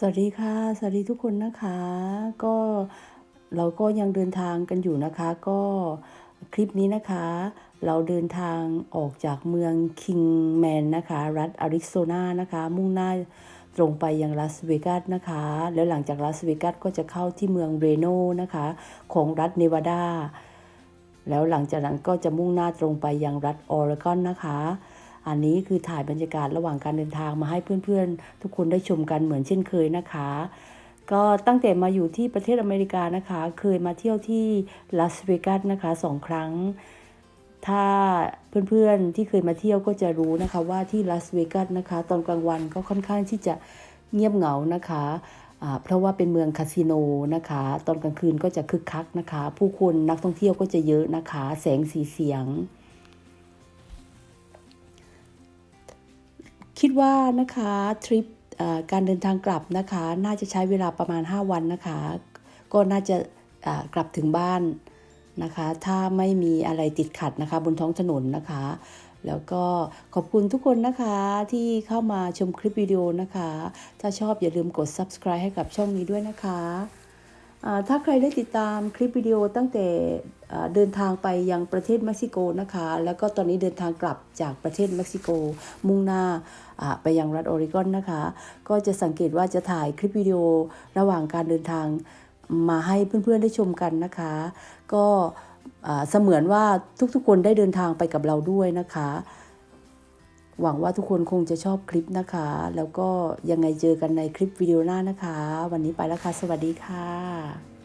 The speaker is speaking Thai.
สวัสดีค่ะ สวัสดีทุกคนนะคะ ก็เราก็ยังเดินทางกันอยู่นะคะ ก็คลิปนี้นะคะ เราเดินทางออกจากเมืองคิงแมนนะคะ รัฐอาริโซนานะคะ มุ่งหน้าตรงไปยังลาสเวกัสนะคะ แล้วหลังจากลาสเวกัสก็จะเข้าที่เมืองเรโนนะคะ ของรัฐเนวาดา แล้วหลังจากนั้นก็จะมุ่งหน้าตรงไปยังรัฐออริกอนนะคะ อันนี้คือถ่ายบรรยากาศระหว่างการเดินทางมาให้เพื่อนๆ ทุกคนได้ชมกันเหมือนเช่นเคยนะคะ ก็ตั้งแต่มาอยู่ที่ประเทศอเมริกานะคะ เคยมาเที่ยวที่ลาสเวกัสนะคะสองครั้ง ถ้าเพื่อนๆที่เคยมาเที่ยวก็จะรู้นะคะว่าที่ลาสเวกัสนะคะ ตอนกลางวันก็ค่อนข้างที่จะเงียบเหงานะคะเพราะว่าเป็นเมืองคาสิโนนะคะ ตอนกลางคืนก็จะคึกคักนะคะ ผู้คนนักท่องเที่ยวก็จะเยอะนะคะ แสงสีเสียง ว่านะคะทริปการเดินทางกลับนะคะ น่าจะใช้เวลาประมาณ 5 วันนะคะ ก็น่าจะกลับถึงบ้านนะคะ ถ้าไม่มีอะไรติดขัดนะคะ บนท้องถนนนะคะ แล้วก็ขอบคุณทุกคนนะคะที่เข้ามาชมคลิปวิดีโอนะคะ ถ้าชอบอย่าลืมกด subscribe ให้กับช่องนี้ด้วยนะคะ ถ้าใครได้ติดตามคลิปวิดีโอตั้งแต่เดินทางไปยังประเทศเม็กซิโกนะคะ แล้วก็ตอนนี้เดินทางกลับจากประเทศเม็กซิโก มุ่งหน้าไปยังรัฐออริกอนนะคะ ก็จะสังเกตว่าจะถ่ายคลิปวิดีโอระหว่างการเดินทางมาให้เพื่อนๆได้ชมกันนะคะ ก็เสมือนว่าทุกๆคนได้เดินทางไปกับเราด้วยนะคะ หวังว่าทุกคนคงจะชอบคลิปนะคะ แล้วก็ยังไงเจอกันในคลิปวิดีโอหน้านะคะ วันนี้ไปแล้วค่ะ สวัสดีค่ะ